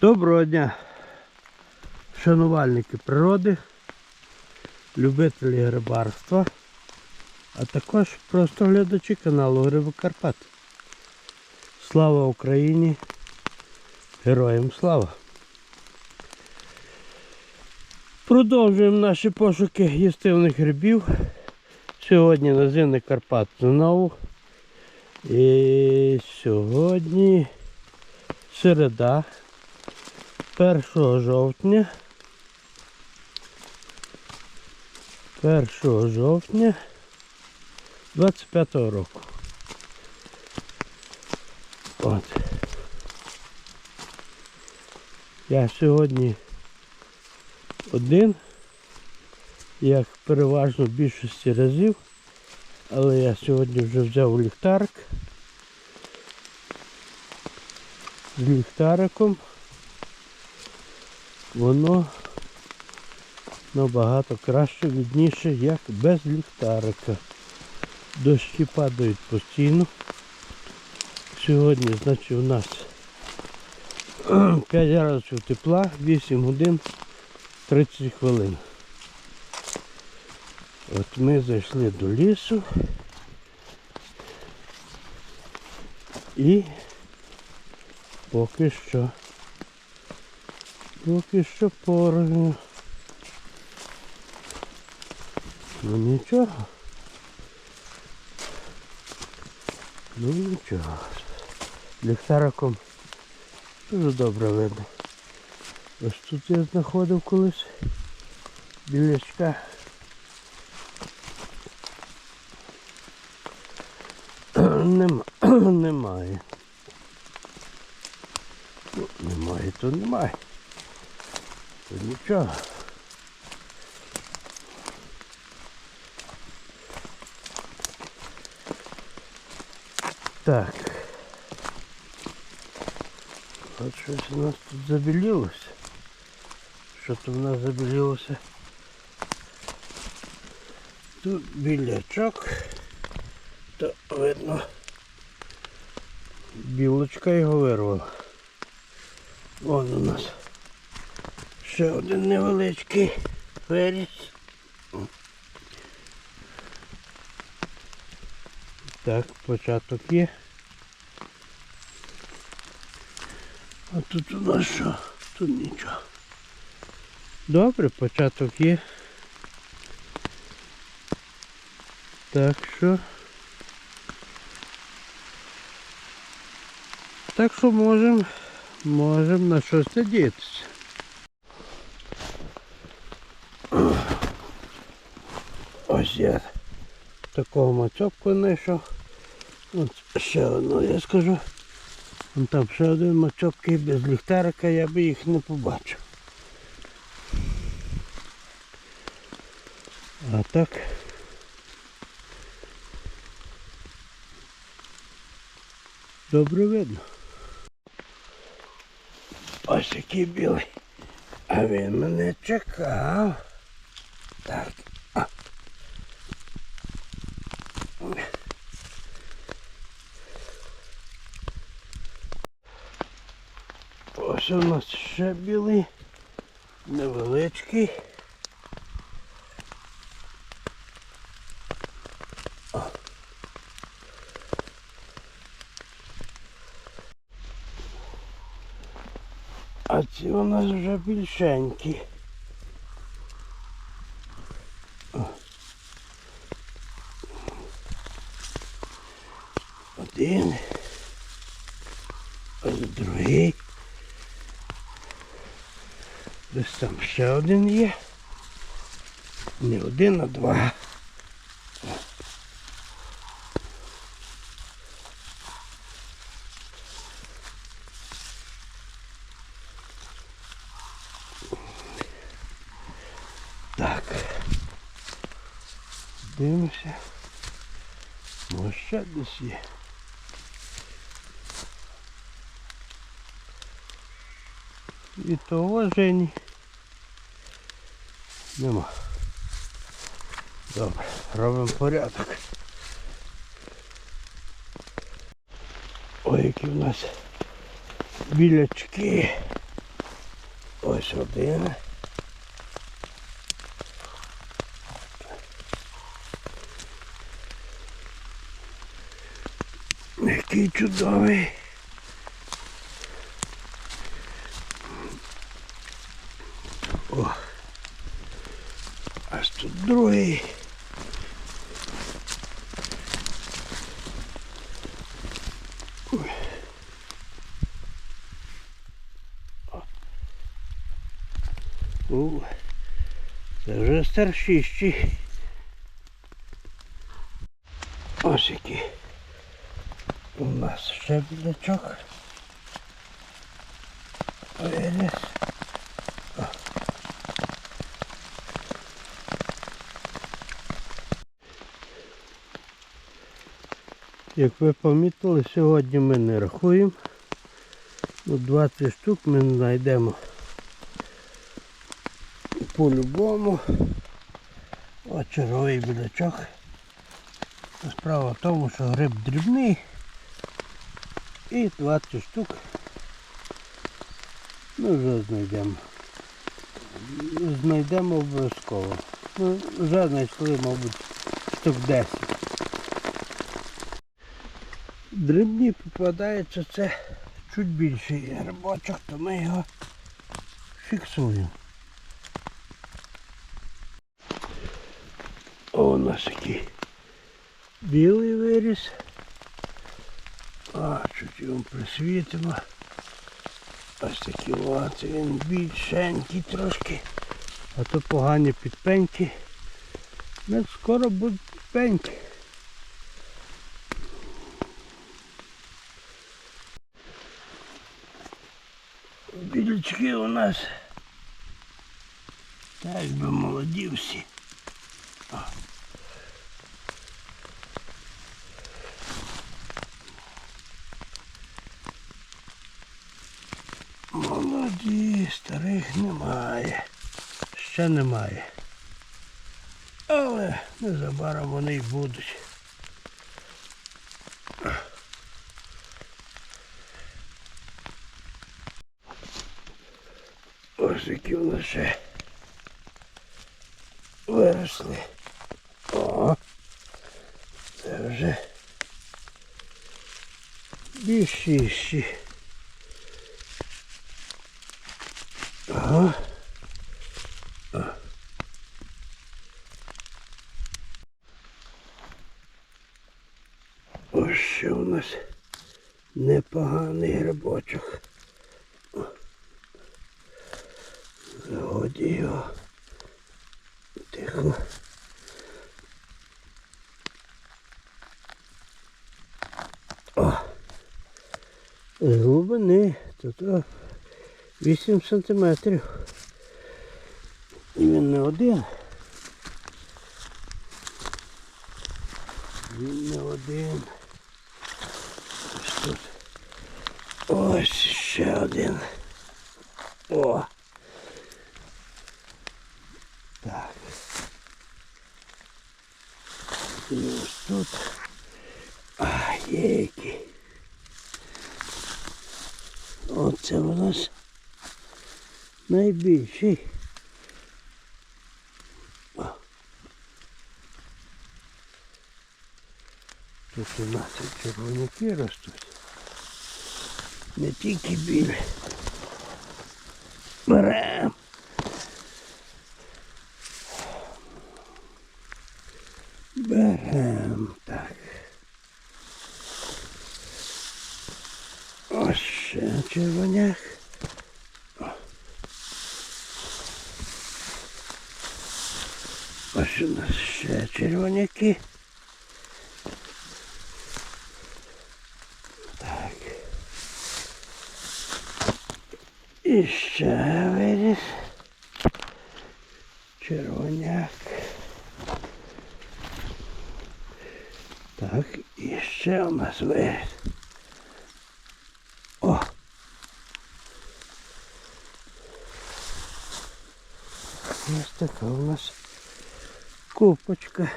Доброго дня, шанувальники природи, любителі рибарства, а також просто глядачі каналу Гриби Карпат. Слава Україні! Героям слава! Продовжуємо наші пошуки їстивних грибів. Сьогодні на зимний Карпат знову. І сьогодні середа. 1 жовтня. 1 жовтня 25 року. От. Я сьогодні один, як переважно в більшості разів, але я сьогодні вже взяв ліхтарик з ліхтариком воно набагато краще, відніше, як без ліхтарика. Дощі падають постійно. Сьогодні, значить, у нас 5 градусів тепла, 8 годин 30 хвилин. От ми зайшли до лісу і поки що Поки що порожньо. Ну нічого. Ну нічого. Ліхтариком дуже добре видно. Ось тут я знаходив колись білячка. Нема, немає. Ну, немає, то немає. Нічого. Так. От щось у нас тут забілілося. Що то в нас забілілося? Тут білячок. То видно. Білочка його вирвала. Вон у нас. Ще один невеличкий виріс. Так, початок є. А тут у нас що? Тут нічого. Добре, початок є. Так що. Так що можемо можемо на щось надіятися. Ось я такого мацьопку знайшов. Ще одну я скажу. Вон там ще один мацьопки без ліхтарика я би їх не побачив. А так. Добре видно. Ось який білий. А він мене чекав. Так. А. Ось у нас ще білий, невеличкий. А ці у нас вже більшенькі. Один. Другий. Десь там ще один є. Не один, а два. Так. Дивимося. Може ще десь є. І того Жені нема. Добре, робимо порядок. Ой, які в нас білячки. Ось один. Який чудовий. О. Аж тут другий. Ой. О. Це вже старшищі. Ось які. У нас ще білячок. Виріс. Як ви помітили, сьогодні ми не рахуємо. Ну, 20 штук ми знайдемо по-любому. Ось черговий білячок. Справа в тому, що гриб дрібний і 20 штук ми вже знайдемо. Знайдемо обов'язково. Ну, вже знайшли, мабуть, штук 10. Дрібні попадаються це чуть більший грибочок, то ми його фіксуємо. О, у нас який білий виріс. А, чуть його присвітимо. Ось такі от, він більшенький трошки. А то погані підпеньки. Ну, скоро будуть підпеньки. Білячки у нас так би молоді всі. Молоді, старих немає. Ще немає. Але незабаром вони й будуть. Нас ще виросли. О, це вже більшіші. Ага. Ось ще у нас непоганий грибочок. Годі. Тихо. О! З глибини тут о, 8 сантиметрів. І він не один. Він не один. Ось тут. Ось ще один. О! Так. І ось тут. А, є які. Оце у нас найбільший. Тут у нас і червоняки ростуть. Не тільки білі. Берем так. Ось ще червоняк. Ось у нас ще червоняки. Так. І ще виріс. Червоняк. Так, і ще у нас виріс. О! Ось така у нас купочка.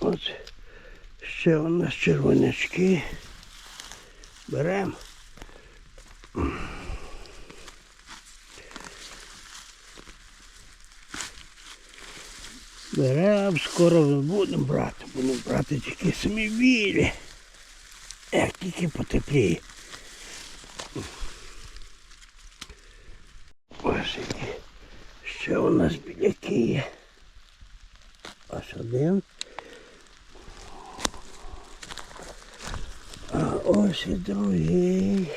Ось ще у нас червонячки. Беремо. Беремо, скоро будемо брати, будемо брати тільки самі білі. Як тільки потепліє. Ось які. Ще у нас біляки є. Ось один. А ось і другий.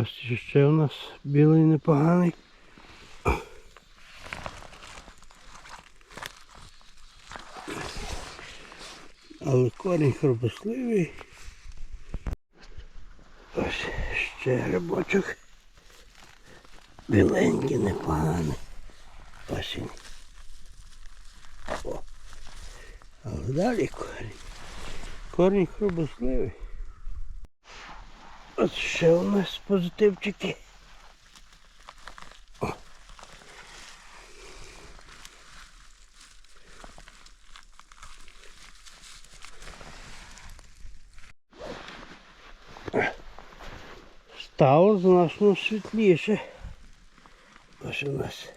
Ось ще у нас білий непоганий. Але корінь хробосливий. Ось ще грибочок. Біленький, непоганий. Ось він. О. Але далі корінь. Корінь хробосливий. От ще у нас позитивчики. Стало значно світліше. Ось у нас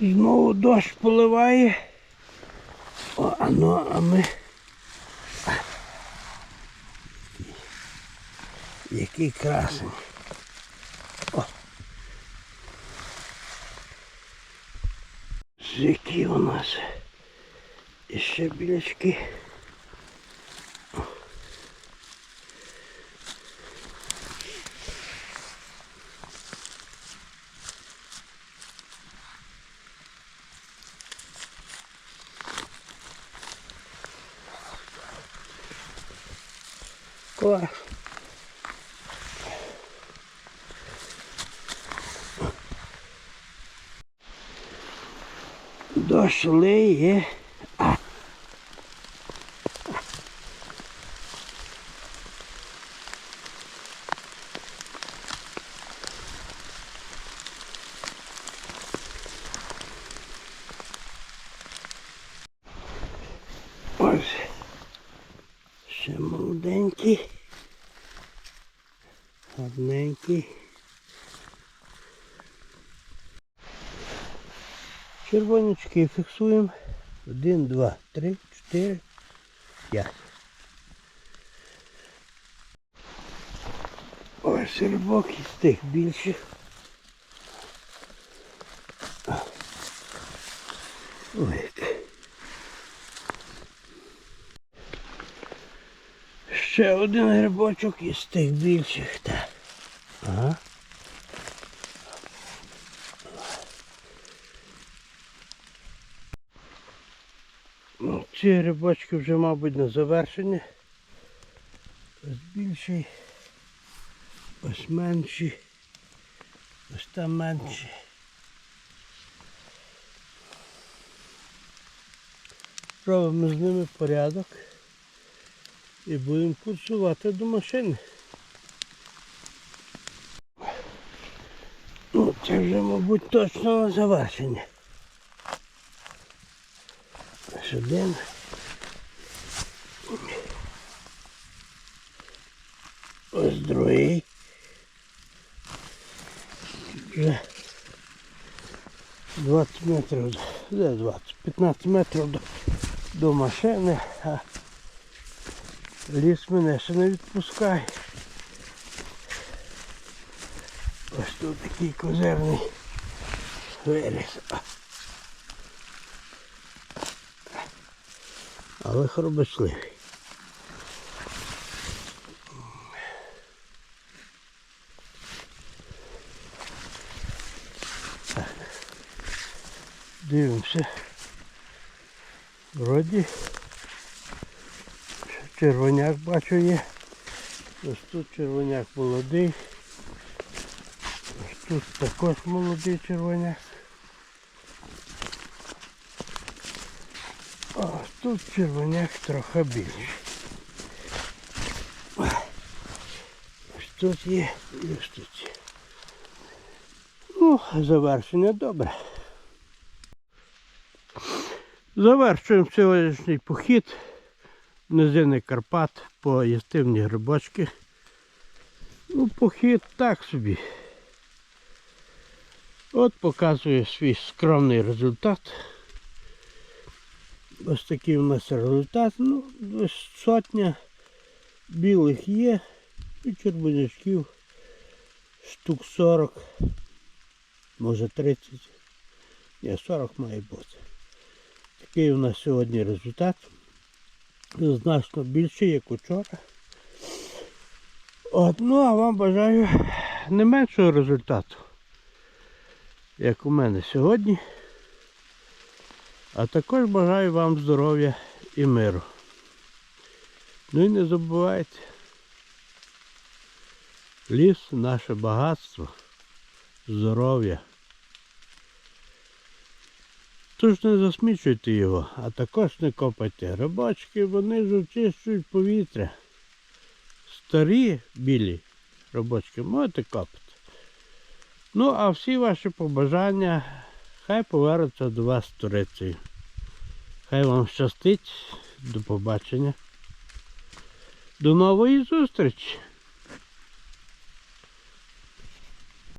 Знову дощ поливає. О, а ну, а ми. Який красень. О. Які у нас і ще білячки. Дощ лиє. А. Ось. Ще молоденький. Гарненький. Червонячки фіксуємо. Один, два, три, чотири, п'ять. Ось рибок із тих більших. Ой. Ще один грибочок із тих більших. Так. Ага. Ну, ці грибочки вже, мабуть, на завершення. Ось більший, ось менші, ось там менші. Робимо з ними порядок і будемо курсувати до машини. Ну, це вже, мабуть, точно на завершення. Ось один. Ось другий. Вже 20 метрів, де 20, 15 метрів до, до машини, а ліс мене ще не відпускає. Ось тут такий козирний виріс. Але хробочливий. Так. Дивимося. Вроді червоняк бачу є. Ось тут червоняк молодий. Ось тут також молодий червоняк. А тут червоняк трохи більший. тут є, і ось тут. Ну, завершення добре. Завершуємо сьогоднішній похід в низини Карпат по їстивні грибочки. Ну, похід так собі. От показує свій скромний результат. Ось такий у нас результат. Ну, десь сотня білих є і червонячків штук 40, може 30. Ні, 40 має бути. Такий у нас сьогодні результат. Значно більший, як учора. От, ну а вам бажаю не меншого результату, як у мене сьогодні. А також бажаю вам здоров'я і миру. Ну і не забувайте. Ліс наше багатство, здоров'я. Тож не засмічуйте його, а також не копайте грибочки, вони ж очищують повітря. Старі білі робочки можете копати. Ну, а всі ваші побажання хай повернуться до вас турицею. Хай вам щастить. До побачення. До нової зустрічі!